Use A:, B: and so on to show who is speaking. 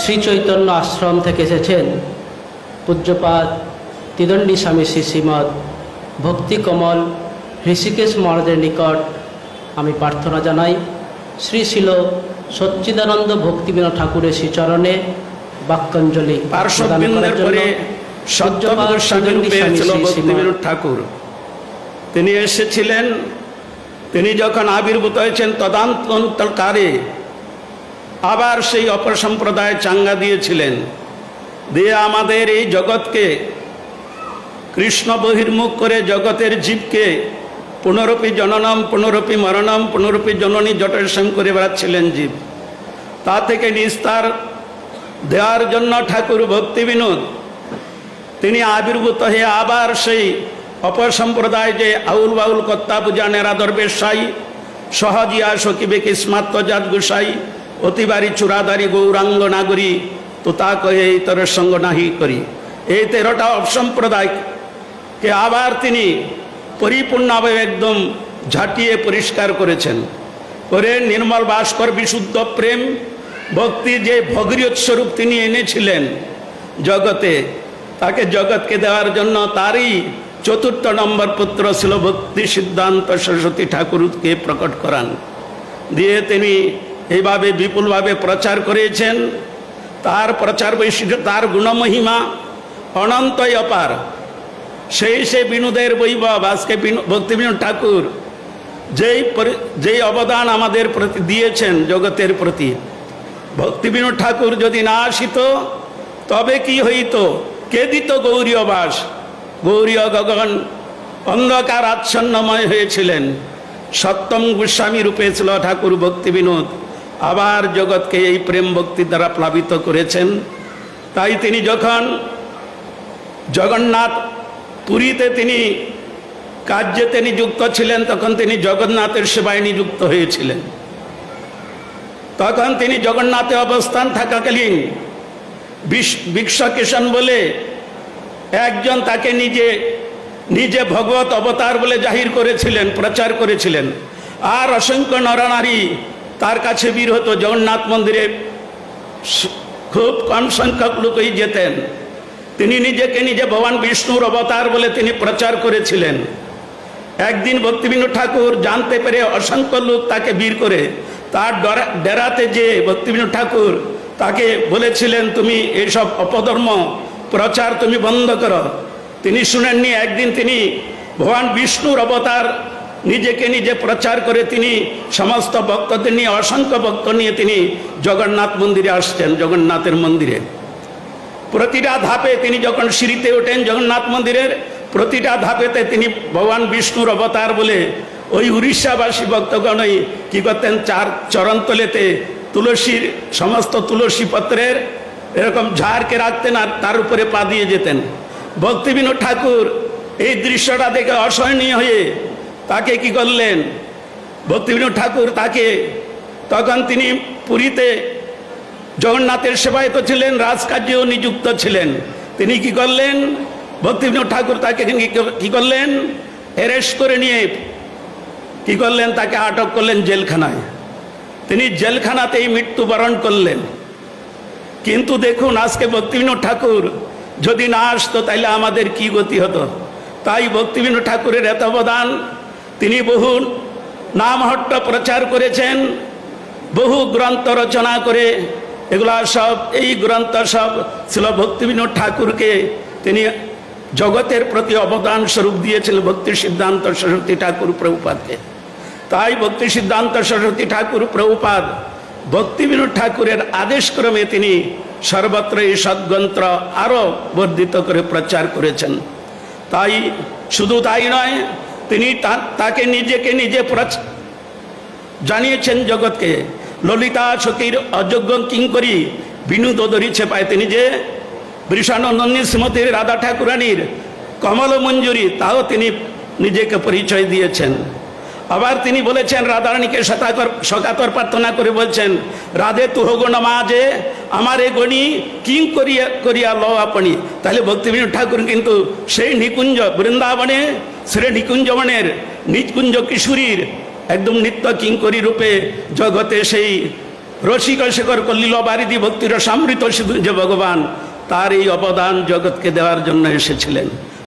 A: শ্রী চৈতন্য আশ্রম থেকে এসেছেন পূজ্যপাত তিদণ্ডী স্বামী শ্রী শ্রীমৎ ভক্তি কমল ঋষিকেশ মহারাজের নিকট আমি প্রার্থনা জানাই। শ্রী শিল সচ্চিদানন্দ ভক্তিবিনোদ ঠাকুরের শ্রীচরণে বাক্যাঞ্জলি
B: ঠাকুর। তিনি এসেছিলেন তিনি যখন আবির্ভূত হয়েছেন তদান্তকারে আবার সেই অপর সম্প্রদায় চাঙ্গা দিয়েছিলেন। দিয়ে আমাদের এই জগৎকে, কৃষ্ণ বহির্মুখ করে জগতের জীবকে পুনরূপী জননম, পুনরূপী মরণম, পুনরূপী জননী জটের করে বেড়াচ্ছিলেন জীব। তা থেকে নিস্তার দেওয়ার জন্য ঠাকুর ভক্তি বিনোদ। তিনি আবির্ভূত হয়ে আবার সেই অপর সম্প্রদায় যে আউল বাউল কর্তা পূজা নেরাদর বেশাই সহজিয়া সকিবে কিসমাত্মজাত গোসাই অতিবারী চূড়াদারি গৌরাঙ্গ নাগরী, তো তা কহে ইতরের সঙ্গ নাহি করি। এই তেরোটা অপসম্প্রদায়কে আবার তিনি পরিপূর্ণভাবে একদম ঝাঁটিয়ে পরিষ্কার করেছেন। করে নির্মল ভাস্কর বিশুদ্ধ প্রেম, ভক্তি যে ভগরীয় স্বরূপ তিনি এনেছিলেন জগতে, তাকে জগৎকে দেওয়ার জন্য তারই চতুর্থ নম্বর পুত্র ছিল ভক্তি সিদ্ধান্ত সরস্বতী ঠাকুরকে প্রকট করান। দিয়ে তিনি এইভাবে বিপুলভাবে প্রচার করেছেন। তার প্রচার বৈশিষ্ট্য, তার গুণমহিমা অনন্তই অপার। সেই সে বিনোদের বৈভব, আজকে বিনু- ভক্তিবিনোদ ঠাকুর যেই যেই অবদান আমাদের প্রতি দিয়েছেন জগতের প্রতি। ভক্তিবিনোদ ঠাকুর যদি না আসিত, তবে কি হইত? কে দিত গৌরীয় বাস গৌরীয় গগন অন্ধকার আচ্ছন্নময় হয়েছিলেন। সপ্তম গোস্বামী রূপে ছিল ঠাকুর ভক্তি বিনোদ। আবার জগৎকে এই প্রেম ভক্তি দ্বারা প্লাবিত করেছেন। তাই তিনি যখন জগন্নাথ পুরীতে তিনি কার্যে নিযুক্ত ছিলেন, তখন তিনি জগন্নাথের সেবায় নিযুক্ত হয়েছিলেন। তখন তিনি জগন্নাথে অবস্থান থাকাকালীন বিশ- বিশ্বকিষণ বলে একজন তাকে নিজে নিজে ভগবত অবতার বলে জাহির করেছিলেন, প্রচার করেছিলেন। আর অসংখ্য নরনারী তার কাছে বীর হতো জগন্নাথ মন্দিরে খুব কম সংখ্যক লোকই যেতেন। তিনি নিজেকে নিজে ভগবান বিষ্ণুর অবতার বলে তিনি প্রচার করেছিলেন। একদিন ভক্তিবিনোদ ঠাকুর জানতে পেরে অসংখ্য লোক তাকে বীর করে তার ডরা- ডেরাতে যে ভক্তিবিনোদ ঠাকুর তাকে বলেছিলেন, তুমি এইসব অপধর্ম প্রচার তুমি বন্ধ করো। তিনি শুনেননি। একদিন তিনি ভগবান বিষ্ণুর অবতার নিজেকে নিজে প্রচার করে তিনি সমস্ত ভক্তদের নিয়ে, অসংখ্য ভক্ত নিয়ে তিনি জগন্নাথ মন্দিরে আসছেন, জগন্নাথের মন্দিরে। প্রতিটা ধাপে তিনি যখন সিঁড়িতে ওঠেন জগন্নাথ মন্দিরের, প্রতিটা ধাপেতে তিনি ভগবান বিষ্ণুর অবতার বলে ওই উড়িষ্যাবাসী ভক্তগণই কি করতেন, চার চরণতলেতে তুলসীর, সমস্ত তুলসী পত্রের এরকম ঝাড়কে রাখতেন আর তার উপরে পা দিয়ে যেতেন। ভক্তিবিনোদ ঠাকুর এই দৃশ্যটা দেখে অসহনীয় হয়ে তাকে কি করলেন? ভক্তিবিনোদ ঠাকুর তাকে তখন তিনি পুরীতে জগন্নাথের সেবায় তো ছিলেন, রাজকার্যেও নিযুক্ত ছিলেন। তিনি কি করলেন? ভক্তিবিনোদ ঠাকুর তাকে কি- করলেন? অ্যারেস্ট করে নিয়ে কি করলেন? তাকে আটক করলেন জেলখানায়। তিনি জেলখানাতেই মৃত্যুবরণ করলেন। কিন্তু দেখুন, আজকে ভক্তিবিনোদ ঠাকুর যদি না আসতো, তাইলে আমাদের কি গতি হতো? তাই ভক্তিবিনোদ ঠাকুরের এত অবদান তিনি বহু নামহট্ট প্রচার করেছেন, বহু গ্রন্থ রচনা করে, এগুলা সব, এই গ্রন্থ সব ছিল ভক্তিবিনোদ ঠাকুরকে তিনি জগতের প্রতি অবদান স্বরূপ দিয়েছিলেন ভক্তি সিদ্ধান্ত সরস্বতী ঠাকুর প্রভুপাদকে। তাই ভক্তি সিদ্ধান্ত সরস্বতী ঠাকুর প্রভুপাদ ভক্তিবিনোদ ঠাকুরের আদেশক্রমে তিনি সর্বত্র এই সদ্গ্রন্থ আরও বর্ধিত করে প্রচার করেছেন। তাই শুধু তাই নয় তিনি তাকে নিজেকে নিজে জানিয়েছেন জগৎকে। ললিতা, সখীর অযোগ্য করি বিনু ধরিছে পায় তিনি যে বৃষানন্দনী শ্রীমতীর রাধা ঠাকুরানীর কমল মঞ্জুরি, তাও তিনি নিজেকে পরিচয় দিয়েছেন। আবার তিনি বলেছেন, রাধারানীকে শতাকর সকাতর প্রার্থনা করে বলছেন, রাধে তুহ গুণ মাঝে আমার এ গণি, কিং করিয়া করিয়া ল আপনি। তাহলে ভক্তিবিনোদ ঠাকুর কিন্তু সেই নিকুঞ্জ বৃন্দাবনে, শ্রী নিকুঞ্জবনের নিকুঞ্জ কিশোরীর একদম নিত্য কিঙ্করী রূপে জগতে সেই রসিক শেখর কল্লিল বারিদি ভক্তির সমৃত যে ভগবান, তার এই অবদান জগৎকে দেওয়ার জন্য এসেছিলেন।